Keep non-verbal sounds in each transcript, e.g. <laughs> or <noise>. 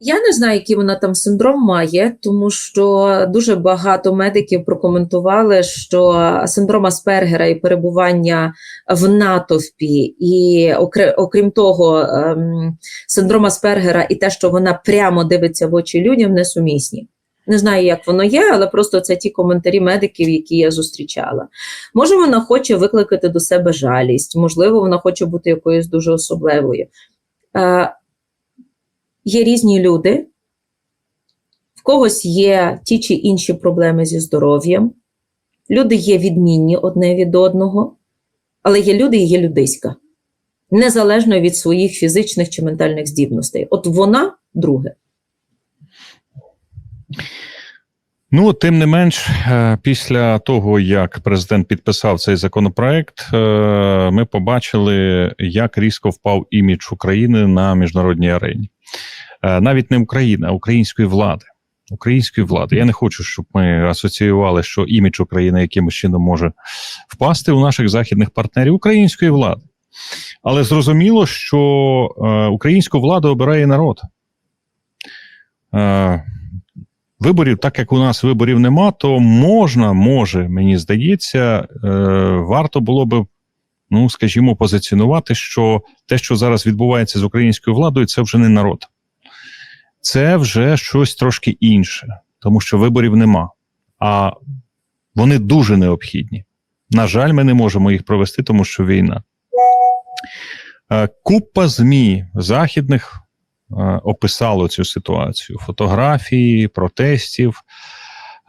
Я не знаю, який вона там синдром має, тому що дуже багато медиків прокоментували, що синдром Аспергера і перебування в натовпі, і окрім того, ем, синдром Аспергера і те, що вона прямо дивиться в очі людям, несумісні. Не знаю, як воно є, але просто це ті коментарі медиків, які я зустрічала. Може, вона хоче викликати до себе жалість, можливо, вона хоче бути якоюсь дуже особливою. Є різні люди, в когось є ті чи інші проблеми зі здоров'ям. Люди є відмінні одне від одного, але є люди і є людиська, незалежно від своїх фізичних чи ментальних здібностей. От вона друге. Ну, тим не менш, е, після того, як президент підписав цей законопроект, е, ми побачили, як різко впав імідж України на міжнародній арені. Е, Навіть не України, а української влади. Української влади. Я не хочу, щоб ми асоціювали, що імідж України якимось чином може впасти у наших західних партнерів української влади. Але зрозуміло, що е, українську владу обирає народ. Е, Виборів, так як у нас виборів нема, то можна, може, мені здається, е, варто було би, ну скажімо, позиціонувати, що те, що зараз відбувається з українською владою, це вже не народ. Це вже щось трошки інше, тому що виборів нема. А вони дуже необхідні. На жаль, ми не можемо їх провести, тому що війна. Е, Купа ЗМІ західних е, описало цю ситуацію. Фотографії протестів.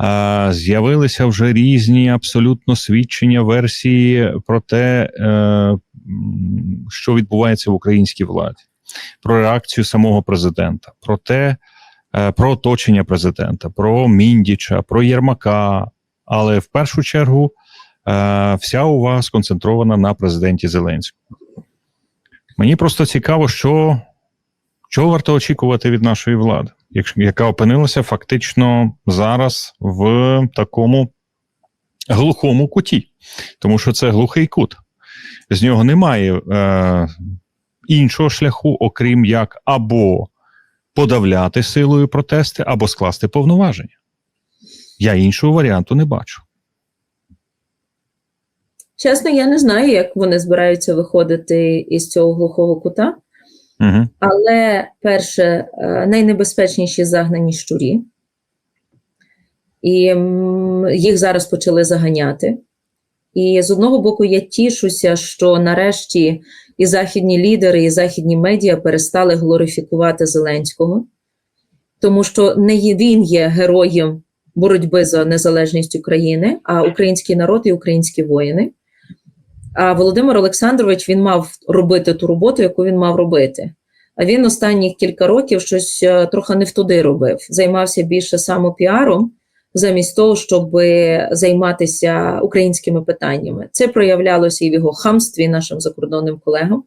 Е, З'явилися вже різні абсолютно свідчення версії про те, що відбувається в українській владі, про реакцію самого президента, про те, е, про оточення президента, про Міндіча, про Єрмака. Але в першу чергу е, вся увага сконцентрована на президенті Зеленському. Мені просто цікаво, що чого варто очікувати від нашої влади, яка опинилася фактично зараз в такому глухому куті, тому що це глухий кут. З нього немає е, іншого шляху, окрім як або подавляти силою протести, або скласти повноваження. Я іншого варіанту не бачу. Чесно, я не знаю, як вони збираються виходити із цього глухого кута. Угу. Але перше, е, найнебезпечніші загнані щурі, і їх зараз почали заганяти. І з одного боку, я тішуся, що нарешті і західні лідери, і західні медіа перестали глорифікувати Зеленського, тому що не він є героєм боротьби за незалежність України, а український народ і українські воїни. А Володимир Олександрович він мав робити ту роботу, яку він мав робити. А він останні кілька років щось е, трохи не в туди робив. Займався більше самопіаром, замість того, щоб займатися українськими питаннями. Це проявлялося і в його хамстві нашим закордонним колегам.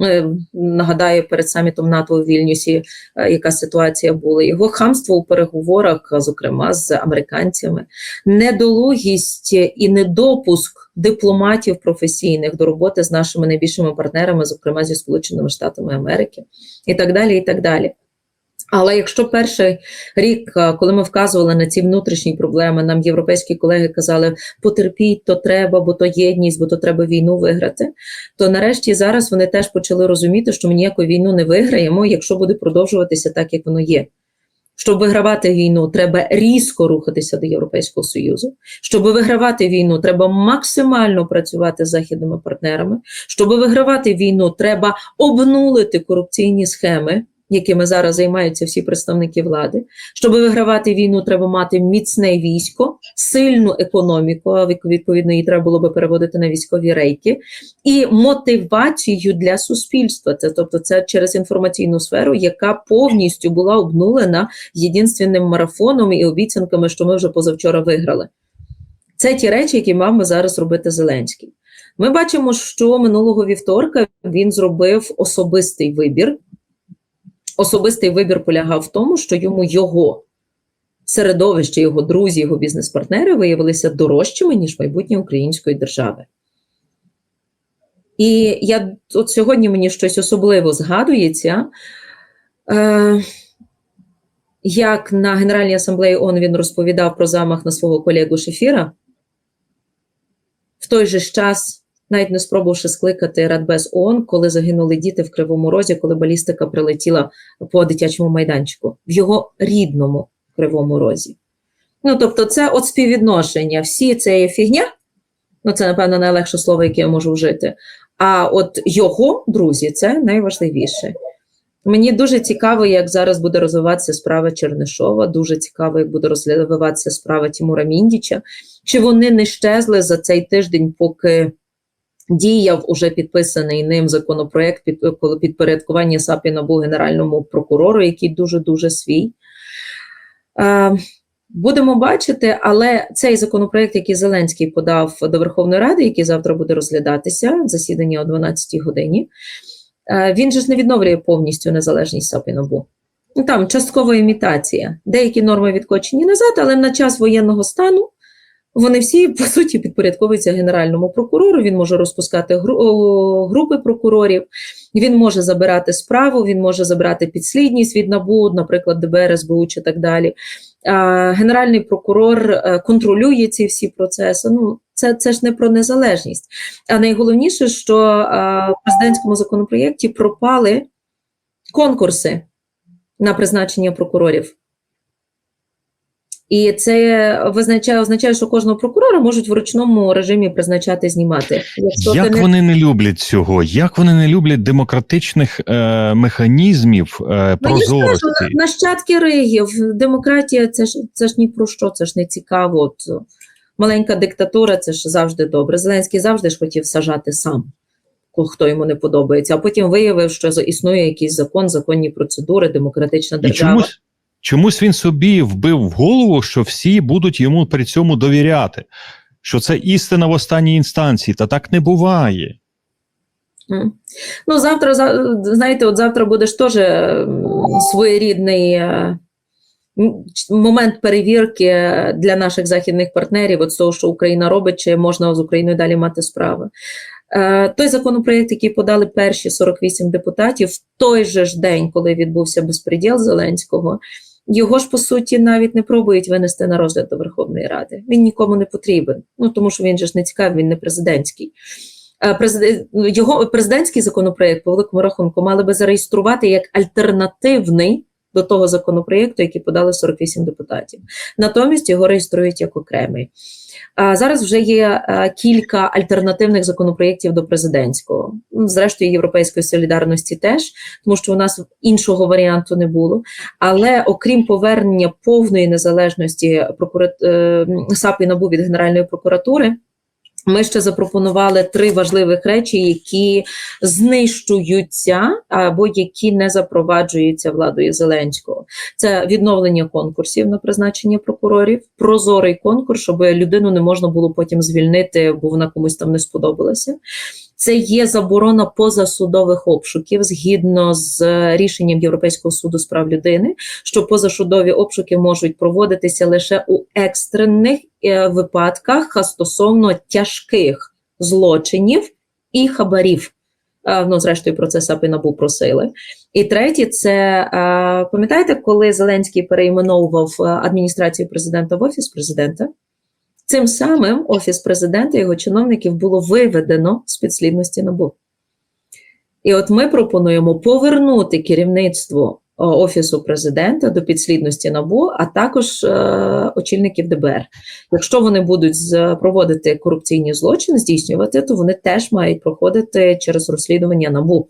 Е, Нагадаю, перед самітом НАТО у Вільнюсі, е, яка ситуація була. Його хамство у переговорах, зокрема з американцями, недолугість і недопуск дипломатів професійних до роботи з нашими найбільшими партнерами, зокрема зі Сполученими Штатами Америки, і так далі. і так далі. Але якщо перший рік, е, коли ми вказували на ці внутрішні проблеми, нам європейські колеги казали, потерпіть, то треба, бо то єдність, бо то треба війну виграти. То нарешті зараз вони теж почали розуміти, що ми ніяку війну не виграємо, якщо буде продовжуватися так, як воно є. Щоб вигравати війну, треба різко рухатися до Європейського Союзу. Щоб вигравати війну, треба максимально працювати з західними партнерами. Щоб вигравати війну, треба обнулити корупційні схеми, якими зараз займаються всі представники влади. Щоб вигравати війну, треба мати міцне військо, сильну економіку. а Відповідно, її треба було би переводити на військові рейки, і мотивацію для суспільства. Це тобто, це через інформаційну сферу, яка повністю була обнулена єдинственним марафоном і обіцянками, що ми вже позавчора виграли. Це ті речі, які мав би зараз робити Зеленський. Ми бачимо, що минулого вівторка він зробив особистий вибір. Особистий вибір полягав в тому, що йому його середовище, його друзі, його бізнес-партнери виявилися дорожчими, ніж майбутнє української держави. І я от сьогодні мені щось особливо згадується. Е, як на Генеральній асамблеї ООН він розповідав про замах на свого колегу Шефіра, в той же час, навіть не спробувавши скликати Радбез ООН, коли загинули діти в Кривому Розі, коли балістика прилетіла по дитячому майданчику, в його рідному Кривому Розі. Ну, тобто, це от співвідношення. Всі це є фігня, ну це, напевно, найлегше слово, яке я можу вжити. А от його друзі, це найважливіше. Мені дуже цікаво, як зараз буде розвиватися справа Чернишова. Дуже цікаво, як буде розвиватися справа Тимура Міндіча. Чи вони не щезли за цей тиждень, поки діяв уже підписаний ним законопроект під підпорядкування САП НАБУ генеральному прокурору, який дуже дуже свій. Е, Будемо бачити, але цей законопроект, який Зеленський подав до Верховної Ради, який завтра буде розглядатися засідання о 12-й годині, е, він же ж не відновлює повністю незалежність САП НАБУ. Ну, Там часткова імітація. Деякі норми відкочені назад, але на час воєнного стану вони всі, по суті, підпорядковуються Генеральному прокурору. Він може розпускати групи прокурорів, він може забирати справу, він може забрати підслідність від НАБУ, наприклад, ДБР, СБУ чи так далі. Генеральний прокурор е, контролює ці всі процеси. Ну, це, це ж не про незалежність. А найголовніше, що в президентському законопроєкті пропали конкурси на призначення прокурорів. І це визначає, означає, що кожного прокурора можуть в ручному режимі призначати знімати. Якщо Як не вони не люблять цього? Як вони не люблять демократичних е, механізмів е, Ну, прозорості? кажу, на- нащадки ригів, демократія це ж це ж ні про що, це ж не цікаво. От, маленька диктатура, це ж завжди добре. Зеленський завжди ж хотів сажати сам, хто йому не подобається, а потім виявив, що існує якийсь закон, законні процедури, демократична І держава. чомусь, чомусь він собі вбив в голову, що всі будуть йому при цьому довіряти, що це істина в останній інстанції, та так не буває. Ну, завтра, знаєте, от завтра буде теж ем, своєрідний е, момент перевірки для наших західних партнерів, от того, що Україна робить, чи можна з Україною далі мати справи. Е, Той законопроєкт, який подали перші 48 депутатів, в той же ж день, коли відбувся безпреділ Зеленського, його ж по суті навіть не пробують винести на розгляд до Верховної Ради. Він нікому не потрібен. Ну тому що він же ж не цікавий, він не президентський. Е, президент- Його президентський законопроект по великому рахунку, мали би зареєструвати як альтернативний до того законопроєкту, який подали 48 депутатів. Натомість його реєструють як окремий. А зараз вже є е, кілька альтернативних законопроєктів до президентського. Ну, Зрештою, європейської солідарності теж, тому що у нас іншого варіанту не було. Але окрім повернення повної незалежності прокура... е, САП і НАБУ від Генеральної прокуратури. Ми ще запропонували три важливих речі, які знищуються або які не запроваджуються владою Зеленського. Це відновлення конкурсів на призначення прокурорів, прозорий конкурс, щоб людину не можна було потім звільнити, бо вона комусь там не сподобалася. Це є заборона позасудових обшуків згідно з рішенням Європейського суду з прав людини, що позасудові обшуки можуть проводитися лише у екстрених е, випадках стосовно тяжких злочинів і хабарів. Е, Ну, зрештою, про це САП і НАБУ просили. І третє, це е, пам'ятаєте, коли Зеленський перейменовував е, адміністрацію президента в офіс президента? Цим самим офіс президента і його чиновників було виведено з підслідності НАБУ. І от ми пропонуємо повернути керівництво е, офісу президента до підслідності НАБУ, а також е, очільників ДБР. Якщо вони будуть проводити корупційні злочини, здійснювати, то вони теж мають проходити через розслідування НАБУ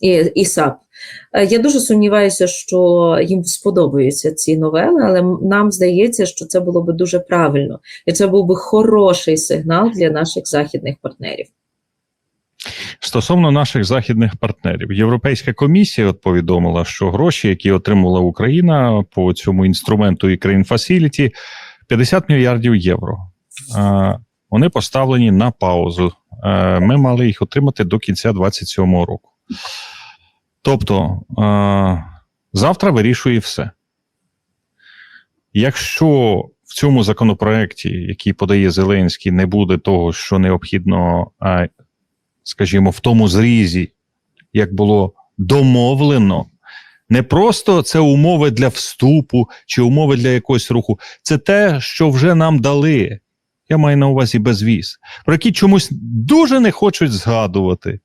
і, і САП. Е, Я дуже сумніваюся, що їм сподобаються ці новели, але нам здається, що це було би дуже правильно, і це був би хороший сигнал для наших західних партнерів. Стосовно наших західних партнерів, Європейська комісія от повідомила, що гроші, які отримала Україна по цьому інструменту Ukraine Facility, 50 мільярдів євро. Е, Вони поставлені на паузу. Е, Ми мали їх отримати до кінця 2027 року. Тобто, е, завтра вирішує все. Якщо в цьому законопроекті, який подає Зеленський, не буде того, що необхідно е, скажімо, в тому зрізі, як було домовлено, Не просто це умови для вступу чи умови для якогось руху. Це те, що вже нам дали. Я маю на увазі безвіз, про які чомусь дуже не хочуть згадувати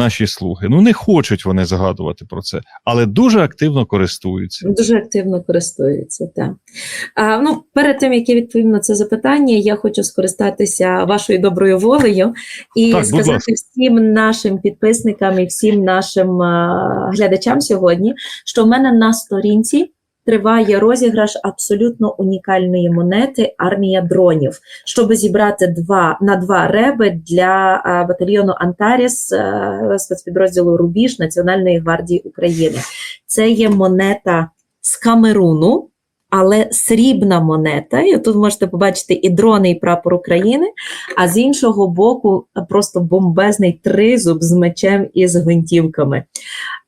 наші слуги. Ну, не хочуть вони згадувати про це, але дуже активно користуються. Дуже активно користуються. Так. А, ну, перед тим, як я відповім на це запитання, я хочу скористатися вашою доброю волею і Так, сказати всім нашим підписникам і всім нашим а, глядачам сьогодні, що в мене на сторінці. Триває розіграш абсолютно унікальної монети армія дронів, щоб зібрати два на два реби для батальйону Антаріс спецпідрозділу Рубіж Національної гвардії України. Це є монета з Камеруну, але срібна монета. І тут можете побачити і дрони, і прапор України. А з іншого боку, просто бомбезний тризуб з мечем і з гвинтівками.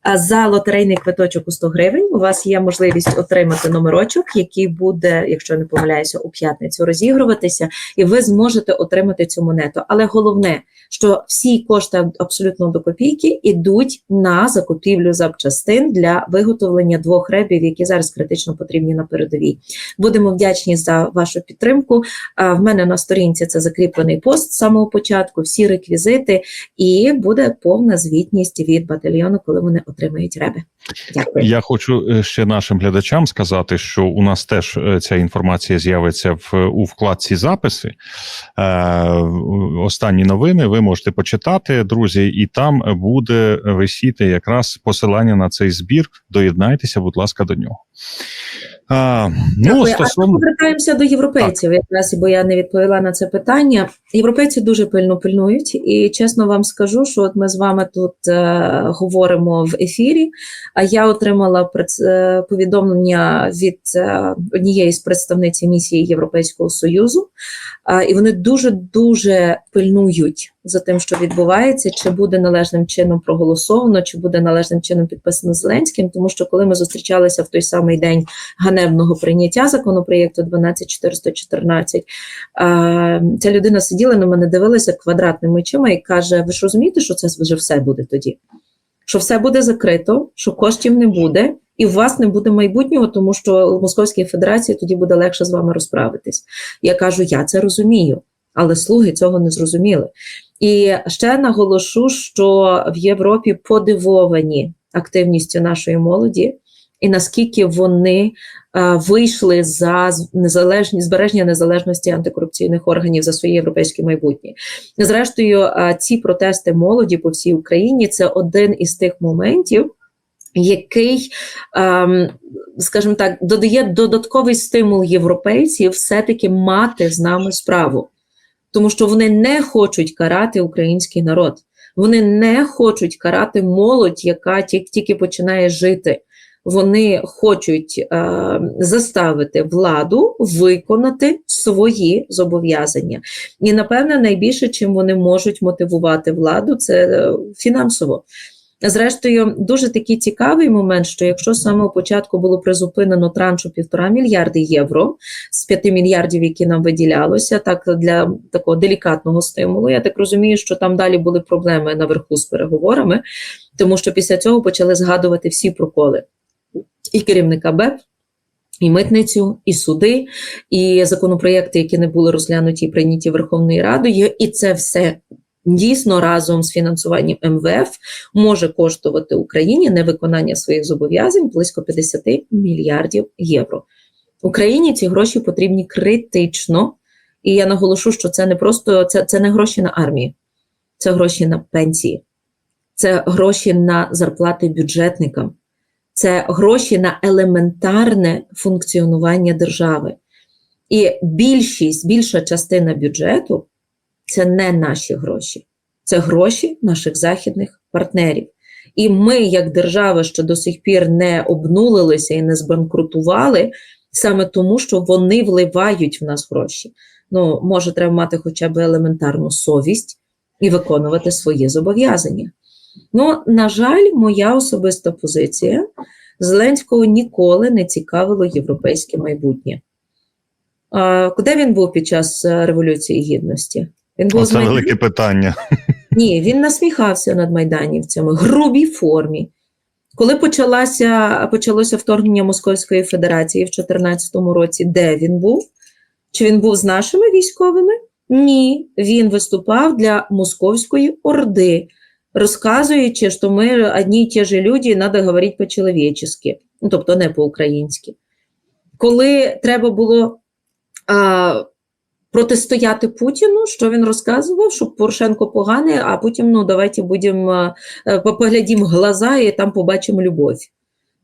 За лотерейний квиточок у 100 гривень у вас є можливість отримати номерочок, який буде, якщо не помиляюся, у п'ятницю розігруватися, і ви зможете отримати цю монету. Але головне, що всі кошти абсолютно до копійки йдуть на закупівлю запчастин для виготовлення двох ребів, які зараз критично потрібні на передовій. Будемо вдячні за вашу підтримку. В мене на сторінці це закріплений пост з самого початку, всі реквізити, і буде повна звітність від батальйону, коли вони отримають реби. Дякую. Я хочу е, ще нашим глядачам сказати, що у нас теж е, ця інформація з'явиться в у вкладці записи. Е, останні новини ви можете почитати, друзі, і там буде висіти якраз посилання на цей збір. Доєднайтеся, будь ласка, до нього. А, ну, Дякую. А стосовно повертаємося до європейців, якраз бо я не відповіла на це питання. Європейці дуже пильно пильнують, і чесно вам скажу, що от ми з вами тут е, говоримо в ефірі. А я отримала е, повідомлення від е, однієї з представниць місії Європейського союзу, і вони дуже дуже пильнують за тим, що відбувається, чи буде належним чином проголосовано, чи буде належним чином підписано Зеленським. Тому що коли ми зустрічалися в той самий день ганебного прийняття законопроєкту 12414, е, ця людина сиділа на мене, дивилася квадратними очима і каже: Ви ж розумієте, що це вже все буде тоді? Що все буде закрито, що коштів не буде, і у вас не буде майбутнього, тому що в Московській Федерації тоді буде легше з вами розправитись. Я кажу, я це розумію, але слуги цього не зрозуміли. І ще наголошу, що в Європі подивовані активністю нашої молоді, і наскільки вони е, вийшли за незалежні збереження незалежності антикорупційних органів за своє європейське майбутнє. Зрештою, е, ці протести молоді по всій Україні це один із тих моментів. Який, ем, скажімо так, додає додатковий стимул європейців все-таки мати з нами справу, тому що вони не хочуть карати український народ, вони не хочуть карати молодь, яка тільки, тільки починає жити. Вони хочуть е, заставити владу виконати свої зобов'язання. І напевне, найбільше, чим вони можуть мотивувати владу, це е, фінансово. Зрештою, дуже такий цікавий момент, що якщо з самого початку було призупинено траншу півтора мільярди євро з п'яти мільярдів, які нам виділялося, так для такого делікатного стимулу, я так розумію, що там далі були проблеми наверху з переговорами, тому що після цього почали згадувати всі проколи і керівника БЕП. І митницю, і суди, і законопроєкти, які не були розглянуті і прийняті Верховною Радою, і це все дійсно разом з фінансуванням МВФ може коштувати Україні невиконання своїх зобов'язань близько 50 мільярдів євро. Україні ці гроші потрібні критично, і я наголошу, що це не просто це, це не гроші на армію, це гроші на пенсії, це гроші на зарплати бюджетникам, це гроші на елементарне функціонування держави. І більшість, більша частина бюджету це не наші гроші, це гроші наших західних партнерів. І ми, як держава, що до сих пір не обнулилися і не збанкрутували, саме тому, що вони вливають в нас гроші. Ну, може, треба мати хоча б елементарну совість і виконувати свої зобов'язання. Ну, на жаль, моя особиста позиція Зеленського ніколи не цікавило європейське майбутнє. А, Де він був під час е, Революції Гідності? Він був це велике питання. <laughs> Ні, він насміхався над майданівцями в грубій формі. Коли почалася, почалося вторгнення Московської Федерації в 2014 році, де він був? Чи він був з нашими військовими? Ні, він виступав для Московської Орди, розказуючи, що ми одні й ті ж люди, і треба говорити по-чоловічески, ну, тобто не по-українськи. Коли треба було а, протистояти Путіну, що він розказував, що Порошенко поганий, а потім ну, давайте будемо поглядімо глаза і там побачимо любов.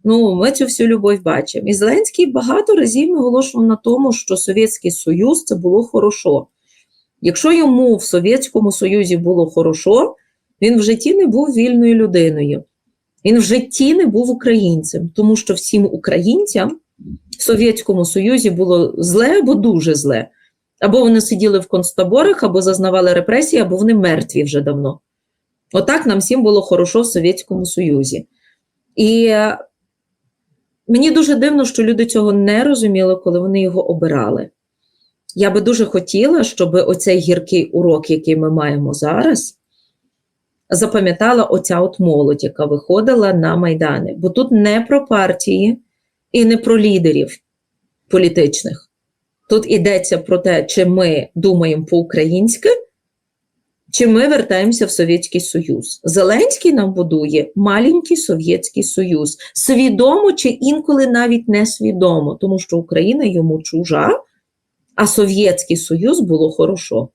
Ну, ми цю всю любов бачимо. І Зеленський багато разів наголошував на тому, що Совєтський Союз це було хорошо. Якщо йому в Совєтському Союзі було хорошо, він в житті не був вільною людиною. Він в житті не був українцем, тому що всім українцям в Совєтському Союзі було зле або дуже зле. Або вони сиділи в концтаборах, або зазнавали репресії, або вони мертві вже давно. Отак нам всім було хорошо в Совєтському Союзі. І е, мені дуже дивно, що люди цього не розуміли, коли вони його обирали. Я би дуже хотіла, щоб оцей гіркий урок, який ми маємо зараз, запам'ятала оця от молодь, яка виходила на Майдани. Бо тут не про партії і не про лідерів політичних. Тут йдеться про те, чи ми думаємо по-українськи, чи ми вертаємося в Совєтський Союз. Зеленський нам будує маленький Совєтський Союз. Свідомо чи інколи навіть несвідомо, тому що Україна йому чужа, а Совєтський Союз було хорошо.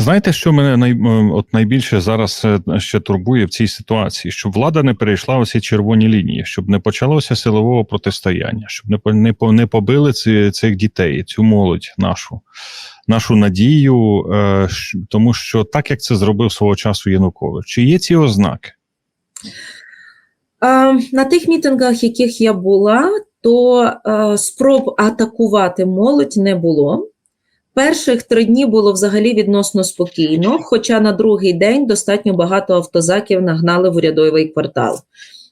Знаєте, що мене най, от найбільше зараз е, ще турбує в цій ситуації? Щоб влада не перейшла оці червоні лінії, щоб не почалося силового протистояння, щоб не не, не побили ці, цих дітей, цю молодь нашу, нашу надію, е, тому що так як це зробив свого часу Янукович, чи є ці ознаки? На тих мітингах, яких я була, то е, спроб атакувати молодь не було. Перших три дні було взагалі відносно спокійно, хоча на другий день достатньо багато автозаків нагнали в урядовий квартал.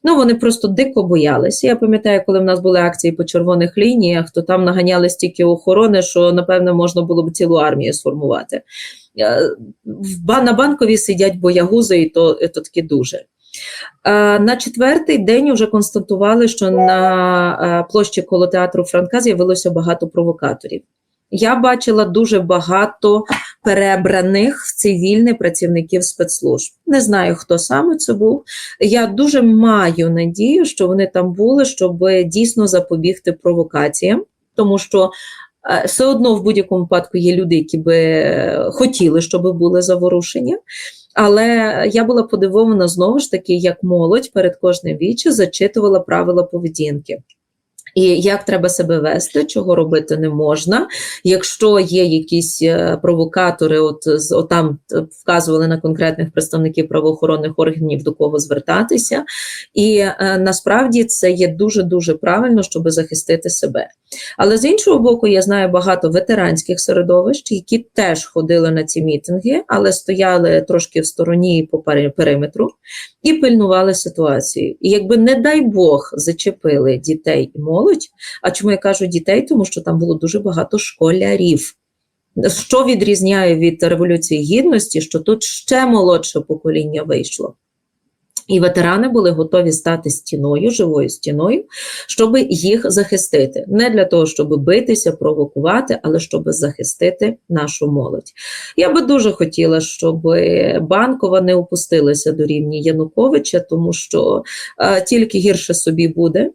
Ну, вони просто дико боялися. Я пам'ятаю, коли в нас були акції по червоних лініях, то там наганяли стільки охорони, що, напевно, можна було б цілу армію сформувати. Е, На банкові сидять боягузи, і то, і то таки дуже. Е, На четвертий день вже констатували, що на е, площі коло театру Франка з'явилося багато провокаторів. Я бачила дуже багато перебраних в цивільні працівників спецслужб. Не знаю, хто саме це був. Я дуже маю надію, що вони там були, щоб дійсно запобігти провокаціям, тому що е, все одно в будь-якому випадку є люди, які би хотіли, щоб були заворушення. Але я була подивована знову ж таки, як молодь перед кожним вічі зачитувала правила поведінки. І як треба себе вести, чого робити не можна. Якщо є якісь е, провокатори, от з там е, вказували на конкретних представників правоохоронних органів, до кого звертатися. І е, насправді це є дуже дуже правильно, щоб захистити себе. Але з іншого боку, я знаю багато ветеранських середовищ, які теж ходили на ці мітинги, але стояли трошки в стороні по периметру і пильнували ситуацію. І якби, не дай Бог, зачепили дітей і молодь, а чому я кажу дітей? Тому що там було дуже багато школярів. Що відрізняє від Революції Гідності, що тут ще молодше покоління вийшло. І ветерани були готові стати стіною, живою стіною, щоб їх захистити. Не для того, щоб битися, провокувати, але щоб захистити нашу молодь. Я би дуже хотіла, щоб банкова не опустилася до рівня Януковича, тому що е, тільки гірше собі буде.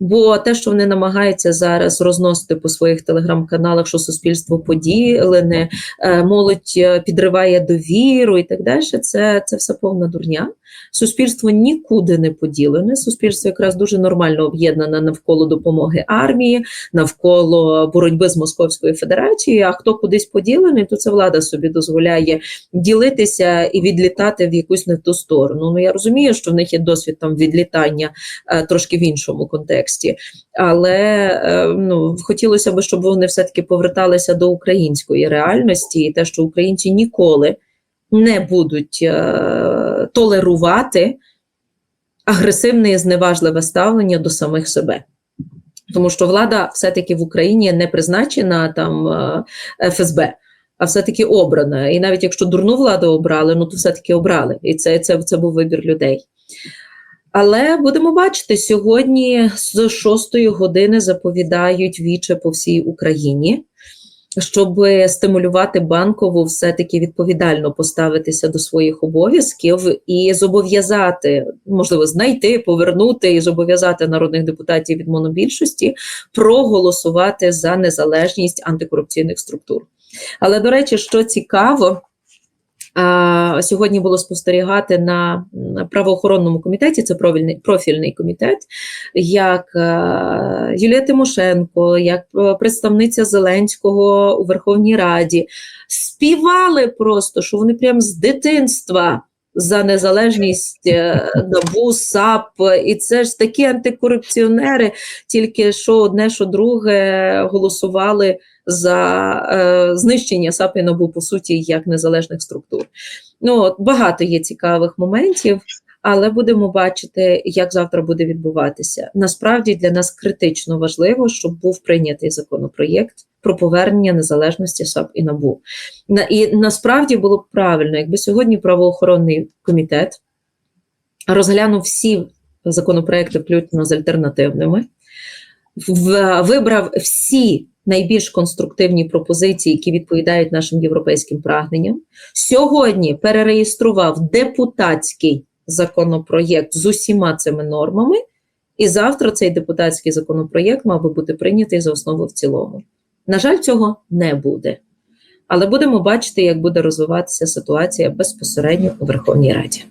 Бо те, що вони намагаються зараз розносити по своїх телеграм-каналах, що суспільство поділене, е, молодь е, підриває довіру і так далі, це, це все повна дурня. Суспільство нікуди не поділене. Суспільство якраз дуже нормально об'єднане навколо допомоги армії, навколо боротьби з Московською Федерацією. А хто кудись поділений, то це влада собі дозволяє ділитися і відлітати в якусь не ту сторону. Ну я розумію, що в них є досвід там відлітання е, трошки в іншому контексті, але е, ну хотілося б, щоб вони все-таки поверталися до української реальності, і те, що українці ніколи не будуть е, толерувати агресивне і зневажливе ставлення до самих себе. Тому що влада все-таки в Україні не призначена там е, ФСБ, а все-таки обрана. І навіть якщо дурну владу обрали, ну то все-таки обрали. І це, це, це був вибір людей. Але будемо бачити, сьогодні з 6 години заповідають віче по всій Україні, щоб стимулювати банкову все-таки відповідально поставитися до своїх обов'язків і зобов'язати, можливо, знайти, повернути і зобов'язати народних депутатів від монобільшості проголосувати за незалежність антикорупційних структур. Але, до речі, що цікаво, Сьогодні було спостерігати на правоохоронному комітеті, це профільний, комітет, як е, Юлія Тимошенко, як е, представниця Зеленського у Верховній Раді співали просто, що вони прям з дитинства за незалежність е, НАБУ, САП, і це ж такі антикорупціонери, тільки що одне, що друге голосували за е, знищення САП і по суті, як незалежних структур. Ну, от, багато є цікавих моментів, але будемо бачити, як завтра буде відбуватися. Насправді для нас критично важливо, щоб був прийнятий законопроєкт про повернення незалежності САП і НАБУ. На, і насправді було б правильно, якби сьогодні правоохоронний комітет розглянув всі законопроекти, включно з альтернативними, вибрав всі найбільш конструктивні пропозиції, які відповідають нашим європейським прагненням. Сьогодні перереєстрував депутатський законопроєкт з усіма цими нормами, і завтра цей депутатський законопроєкт мав би бути прийнятий за основу в цілому. На жаль, цього не буде. Але будемо бачити, як буде розвиватися ситуація безпосередньо у Верховній Раді.